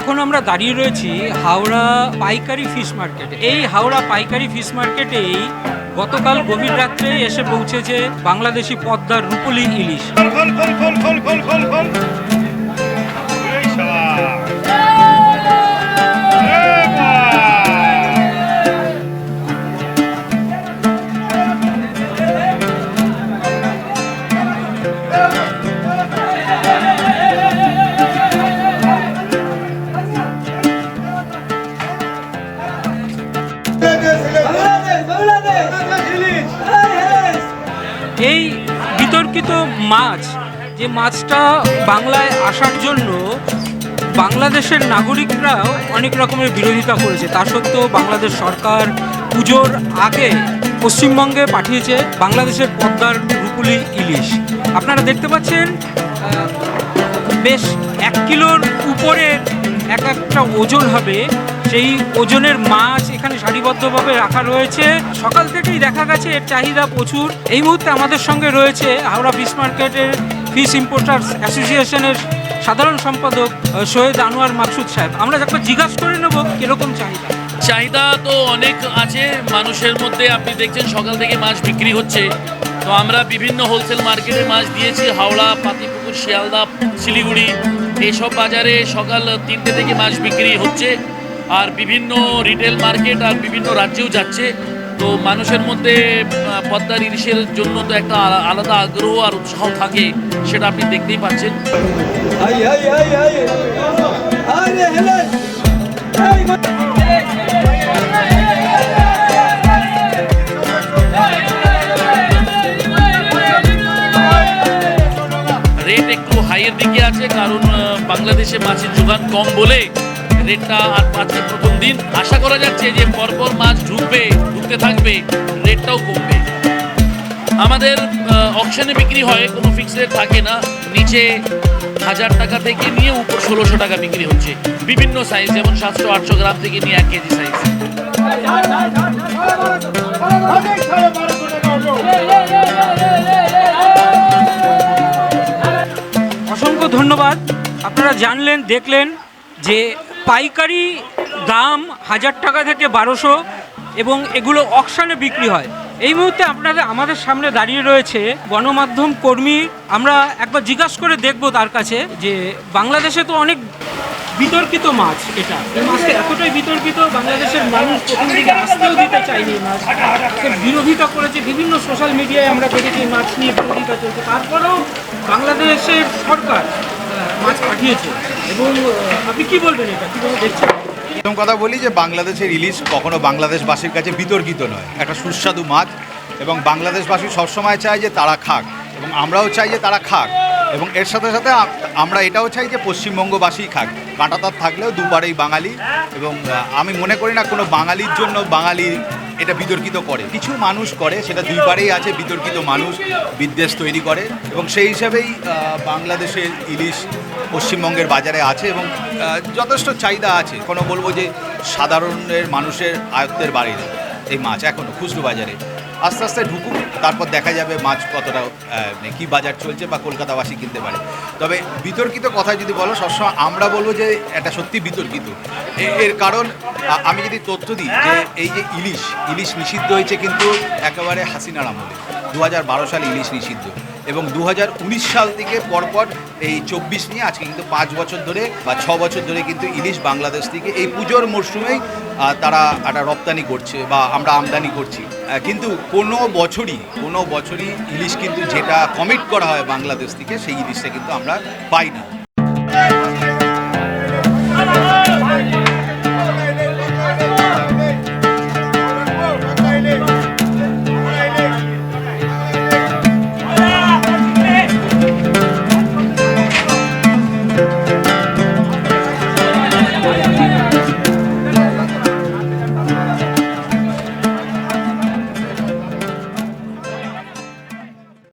এখন আমরা দাঁড়িয়ে রয়েছি হাওড়া পাইকারি ফিশ মার্কেটে। এই হাওড়া পাইকারি ফিশ মার্কেটেই গতকাল গভীর রাত্রে এসে পৌঁছেছে বাংলাদেশি পদ্মার রূপলি ইলিশ। খোল এই বিতর্কিত মাছ, যে মাছটা বাংলায় আসার জন্য বাংলাদেশের নাগরিকরাও অনেক রকমের বিরোধিতা করেছে। তা সত্ত্বেও বাংলাদেশ সরকার পুজোর আগে পশ্চিমবঙ্গে পাঠিয়েছে বাংলাদেশের পদ্মার রূপুলি ইলিশ। আপনারা দেখতে পাচ্ছেন বেশ এক কিলোর উপরের এক একটা ওজন হবে সেই ওজনের মাছ এখানে সারিবদ্ধভাবে রাখা রয়েছে। সকাল থেকেই দেখা গেছে এর চাহিদা প্রচুর। এই মুহূর্তে আমাদের সঙ্গে রয়েছে হাওড়া ফিশ মার্কেটের ফিশ ইম্পোর্টার্স অ্যাসোসিয়েশনের সাধারণ সম্পাদক সৈয়দ আনোয়ার মাকসুদ সাহেব। আমরা একবার জিজ্ঞাসা করে নেব কীরকম চাহিদা। চাহিদা তো অনেক আছে। মানুষের মধ্যে আপনি দেখছেন সকাল থেকে মাছ বিক্রি হচ্ছে। তো আমরা বিভিন্ন হোলসেল মার্কেটে মাছ দিয়েছি। হাওড়া, পাতিপুকুর, শিয়ালদা, শিলিগুড়ি। এইসব বাজারে সকাল তিনটে থেকে মাছ বিক্রি হচ্ছে। আর বিভিন্ন রিটেল মার্কেট আর বিভিন্ন রাজ্যেও যাচ্ছে। তো মানুষের মধ্যে পদ্মার ইলিশের জন্য তো একটা আলাদা আগ্রহ আর উৎসাহ থাকে সেটা আপনি দেখতেই পাচ্ছেন। রেট একটু হাইয়ের দিকে আছে কারণ বাংলাদেশে মাছের যোগান কম বলে রেটটা আর পাচ্ছে প্রথম দিন। আশা করা যাচ্ছে যে পরপর মাছ ঢুকবে, ঢুকতে থাকবে, রেটটাও কমবে। আমাদের অকশনে বিক্রি হয়, কোনো ফিক্স রেট থাকে না। নিচে হাজার টাকা থেকে নিয়ে উপর ষোলোশো টাকা বিক্রি হচ্ছে। বিভিন্ন সাইজ যেমন সাতশো, আটশো গ্রাম থেকে নিয়ে এক কেজি সাইজ অসংখ্য ধন্যবাদ। আপনারা জানলেন, দেখলেন যে পাইকারি দাম হাজার টাকা থেকে বারোশো এবং এগুলো অকশানে বিক্রি হয়। এই মুহূর্তে আপনাদের, আমাদের সামনে দাঁড়িয়ে রয়েছে গণমাধ্যম কর্মী। আমরা একবার জিজ্ঞাসা করে দেখব তার কাছে যে বাংলাদেশে তো অনেক বিতর্কিত মাছ এটা। এই মাছটা এতটাই বিতর্কিত, বাংলাদেশের মানুষ প্রথম দিকে আসতেও দিতে চায়নি মাছ। বিরোধিতা করেছে, বিভিন্ন সোশ্যাল মিডিয়ায় আমরা দেখেছি মাছ নিয়ে বিরোধিতা চলছে। তারপরেও বাংলাদেশের সরকার মাছ পাঠিয়েছে। এবং আপনি কি বলবেন এটা? দেখছেন প্রথম কথা বলি যে বাংলাদেশের ইলিশ কখনো বাংলাদেশবাসীর কাছে বিতর্কিত নয়। একটা সুস্বাদু মাছ এবং বাংলাদেশবাসী সবসময় চায় যে তারা খাক এবং আমরাও চাই যে তারা খাক এবং এর সাথে সাথে আমরা এটাও চাই যে পশ্চিমবঙ্গবাসী খাক। কাঁটাতার থাকলেও দুবারেই বাঙালি এবং আমি মনে করি না কোনো বাঙালির জন্য বাঙালি এটা বিতর্কিত করে। কিছু মানুষ করে, সেটা দুইবারেই আছে, বিতর্কিত মানুষ বিদ্বেষ তৈরি করে এবং সেই হিসাবেই বাংলাদেশের ইলিশ পশ্চিমবঙ্গের বাজারে আছে এবং যথেষ্ট চাহিদা আছে। কোনো বলব যে সাধারণের মানুষের আয়ত্তের বাড়ি এই মাছ এখনও খুচরো বাজারে। আস্তে আস্তে ঢুকুক। তারপর দেখা যাবে মাছ কতটা মানে কী বাজার চলছে বা কলকাতাবাসী কিনতে পারে। তবে বিতর্কিত কথা যদি বলো, সবসময় আমরা বলব যে এটা সত্যি বিতর্কিত। এর কারণ আমি যদি তথ্য দিই যে এই যে ইলিশ ইলিশ নিষিদ্ধ হয়েছে কিন্তু একেবারে হাসিনার আমলে। দু সালে ইলিশ নিষিদ্ধ। এবং দু হাজার উনিশ সাল থেকে পরপর এই চব্বিশ নিয়ে আজকে কিন্তু পাঁচ বছর ধরে বা ছ বছর ধরে কিন্তু ইলিশ বাংলাদেশ থেকে এই পুজোর মরশুমেই তারা একটা রপ্তানি করছে বা আমরা আমদানি করছি। কিন্তু কোনো বছরই কোনো বছরই ইলিশ কিন্তু যেটা কমিট করা হয় বাংলাদেশ থেকে, সেই ইলিশটা কিন্তু আমরা পাই না